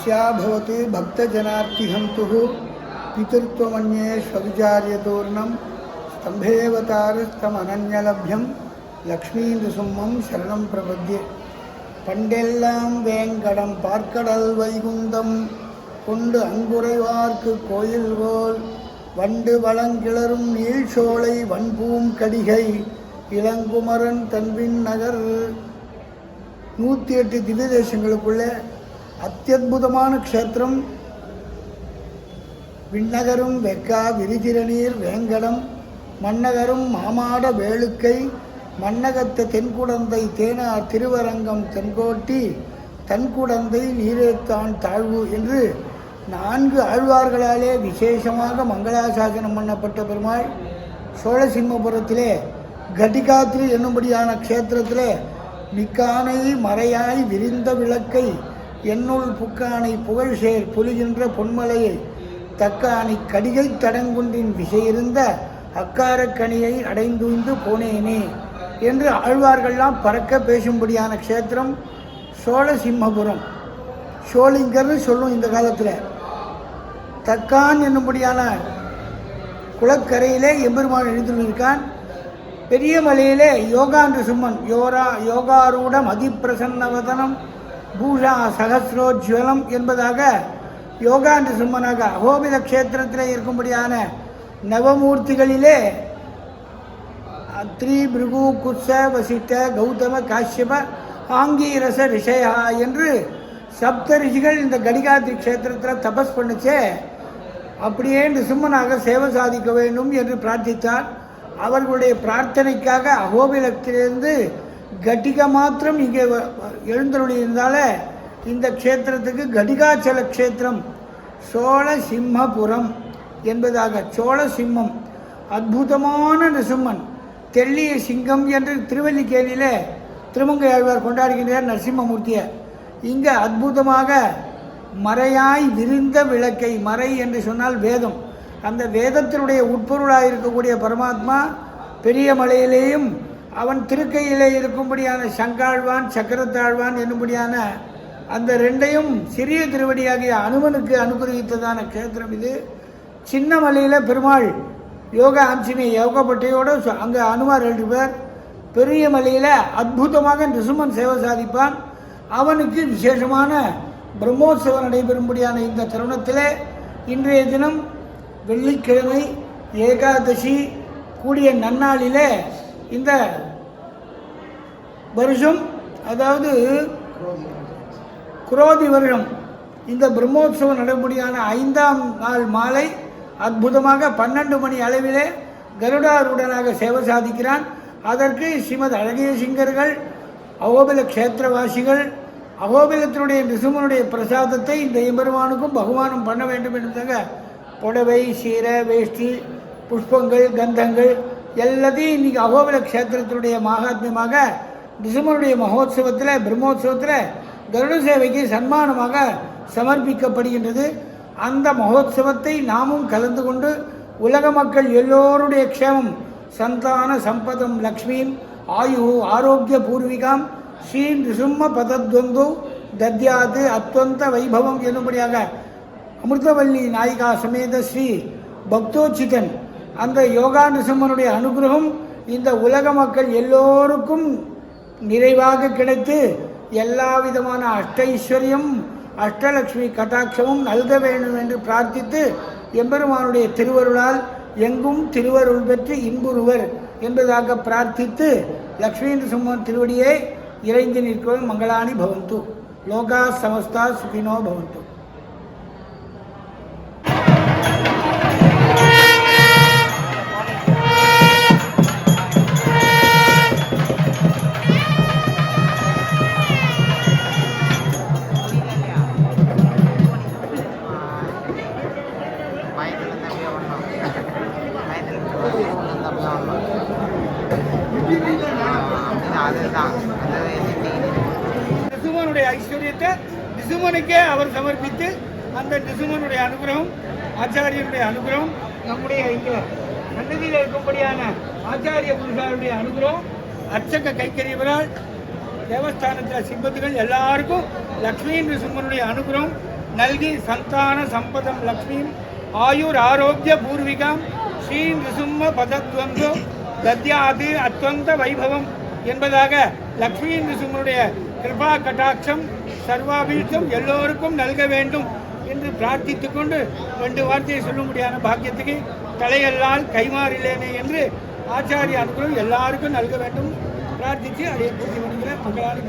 यस्याभवत् भक्तजनार्तिहन्तुः पितृत्वमन्ये स्वविचार्यतोर्णं स्तम्भेवतारस्तमनन्यलभ्यं லக்ஷ்மீந்துசும்மம் சரணம் பிரபத்தியே பண்டெல்லாம் வேங்கடம் பார்க்கடல் வைகுந்தம் கொண்டு அங்குரைவார்க்கு கோயில் கோல் வண்டு வளங்கிளரும் நீழ்சோலை வன்பூம் கடிகை இளங்குமரன் தன்பின் நகர் நூற்றி எட்டு திவ்ய தேசங்களுக்குள்ள அத்தியுதமான க்ஷேத்திரம். விண்ணகரும் வெக்கா விரிதிரநீர் வேங்கடம் மன்னகரும் மாமாட வேளுக்கை மன்னகத்த தென்குடந்தை தேனார் திருவரங்கம் தென்கோட்டி தன்குடந்தை நீரேத்தான் தாழ்வு என்று நான்கு ஆழ்வார்களாலே விசேஷமாக மங்களாசாசனம் பண்ணப்பட்ட பெருமாள் சோழசிம்மபுரத்திலே கட்டிகாத்திரி என்னும்படியான க்ஷேத்திரத்திலே மிக்கானை மறையாய் விரிந்த விளக்கை என்னுள் புக்கானை புகழ்சேர் புலிகின்ற பொன்மலையை தக்கானை கடிகை தடங்குன்றின் விசையிருந்த அக்காரக்கணியை அடைந்துய்ந்து போனேனே என்று ஆழ்வார்கள்லாம் பறக்க பேசும்படியான க்ஷேத்திரம் சோழசிம்மபுரம். சோழிங்கர்னு சொல்லும் இந்த காலத்தில். தக்கான் என்னும்படியான குளக்கரையிலே எம்பெருமான் எழுந்துள்ளிருக்கான் பெரிய மலையிலே யோகாண்டு சும்மன் யோரா யோகாரூடம் அதிப்பிரசன்னவதனம் பூஷா சகசிரோஜ்வலம் என்பதாக யோகாண்ட சும்மனாக அகோபித க்ஷேத்திரத்தில் இருக்கும்படியான நவமூர்த்திகளிலே அத்ரி பிருகு குத்ச வசிட்ட கௌதம காஷ்யப ஆங்கீரச ரிஷயா என்று சப்த ரிஷிகள் இந்த கடிகாத்திரி க்ஷேத்திரத்தில் தபஸ் பண்ணுச்சே அப்படியே சிம்மனாக சேவை சாதிக்க வேண்டும் என்று பிரார்த்தித்தார். அவர்களுடைய பிரார்த்தனைக்காக அகோபிலத்திலிருந்து கட்டிகா மாத்திரம் இங்கே எழுந்தருளியிருந்தால இந்த க்ஷேத்திரத்துக்கு கடிகாச்சல க்ஷேத்திரம் சோழ சிம்மபுரம் என்பதாக சோழ சிம்மம் அற்புதமான நரசிம்மன் தெள்ளிய சிங்கம் என்று திருவல்லிக்கேணியில் திருமங்கை ஆழ்வார் கொண்டாடுகின்றார் நரசிம்மமூர்த்தியை. இங்கே அற்புதமாக மறையாய் விரிந்த விளக்கை மறை என்று சொன்னால் வேதம். அந்த வேதத்தினுடைய உட்பொருளாக இருக்கக்கூடிய பரமாத்மா பெரிய மலையிலேயும் அவன் திருக்கையிலே இருக்கும்படியான சங்காழ்வான் சக்கரத்தாழ்வான் என்னும்படியான அந்த ரெண்டையும் சிறிய திருவடியாகிய அனுமனுக்கு அனுகிரகித்ததான கேத்திரம் இது. சின்ன மலையில் பெருமாள் யோகா அம்சினி யோகப்பட்டையோடு அங்கே அனுமார் ரெண்டு பேர் பெரிய மலையில் அற்புதமாக நிசுமன் சேவை சாதிப்பான். அவனுக்கு விசேஷமான பிரம்மோற்சவம் நடைபெறும்படியான இந்த தருணத்தில் இன்றைய தினம் வெள்ளிக்கிழமை ஏகாதசி கூடிய நன்னாளில் இந்த வருஷம் அதாவது குரோதி வருடம் இந்த பிரம்மோற்சவம் நடபடியான ஐந்தாம் நாள் மாலை அற்புதமாக பன்னெண்டு மணி அளவிலே கருடாருடனாக சேவை சாதிக்கிறான். அதற்கு ஸ்ரீமத் அழகிய சிங்கர்கள் அகோபில க்ஷேத்திரவாசிகள் அகோபிலத்தினுடைய நிசுமனுடைய பிரசாதத்தை இந்த எம்பெருமானுக்கும் பகவானும் பண்ண வேண்டும் என்பதாக புடவை சீர வேஷ்டி புஷ்பங்கள் கந்தங்கள் எல்லாத்தையும் இன்றைக்கி அகோபில க்ஷேத்திரத்தினுடைய மகாத்மியமாக டிசம்பருடைய மகோத்சவத்தில் பிரம்மோத்சவத்தில் கருட சேவைக்கு சன்மானமாக சமர்ப்பிக்கப்படுகின்றது. அந்த மகோத்சவத்தை நாமும் கலந்து கொண்டு உலக மக்கள் எல்லோருடைய க்ஷேமம் சந்தான சம்பதம் லக்ஷ்மியும் ஆயு ஆரோக்கிய பூர்விகாம் ஸ்ரீ நிசும்ம பதத்வந்து தத்யாது அத்வந்த வைபவம் என்னும்படியாக அமிர்தவல்லி நாயிகா சமேத ஸ்ரீ பக்தோச்சிதன் அந்த யோகா நிசம்மனுடைய அனுகிரகம் இந்த உலக மக்கள் எல்லோருக்கும் நிறைவாக கிடைத்து எல்லா விதமான அஷ்டைஸ்வரியம் அஷ்டலக்ஷ்மி கட்டாட்சமும் நல்க வேண்டும் என்று பிரார்த்தித்து எம்பெருமானுடைய திருவருளால் எங்கும் திருவருள் பெற்று இன்புறுவர் என்பதாக பிரார்த்தித்து லக்ஷ்மி சும்மன் திருவடியை இறைந்து நிற்கவும் மங்களானி பவந்து. லோகா சமஸ்தா சுகினோ பவந்து. அதுதான். அது நிசுமனுடைய ஐஸ்வர்யத்தை நிசுமனுக்கே அவர் சமர்ப்பித்து அந்த நிசுமனுடைய அனுகிரகம் ஆச்சாரியனுடைய அனுகிரகம் நம்முடைய இங்கே சன்னதியில் இருக்கும்படியான ஆச்சாரிய புருஷாருடைய அனுகிரகம் அர்ச்சக கைக்கரியவரால் தேவஸ்தானத்தில் சிம்பத்துகள் எல்லாருக்கும் லக்ஷ்மி நிசுமனுடைய அனுகிரகம் நல்கி சந்தான சம்பதம் லக்ஷ்மியும் ஆயுர் ஆரோக்கிய பூர்விகம் ஸ்ரீ நிசும்ம பதத்வந்தோ தத்யாது அத்வந்த வைபவம். என்பதாக லக்ஷ்மி நிசும்மனுடைய கிருபா கட்டாட்சம் சர்வாபீஷ்டம் எல்லோருக்கும் நல்க வேண்டும் என்று பிரார்த்தித்துக் கொண்டு ரெண்டு வார்த்தையை சொல்லும்படியான பாக்கியத்துக்கு தலையல்லால் கைமாறிலேனே என்று ஆச்சாரிய அனுகிரகம் எல்லாருக்கும் நல்க வேண்டும். பிரார்த்தித்து அதை பூர்த்தி பண்ணுகிற மக்களால்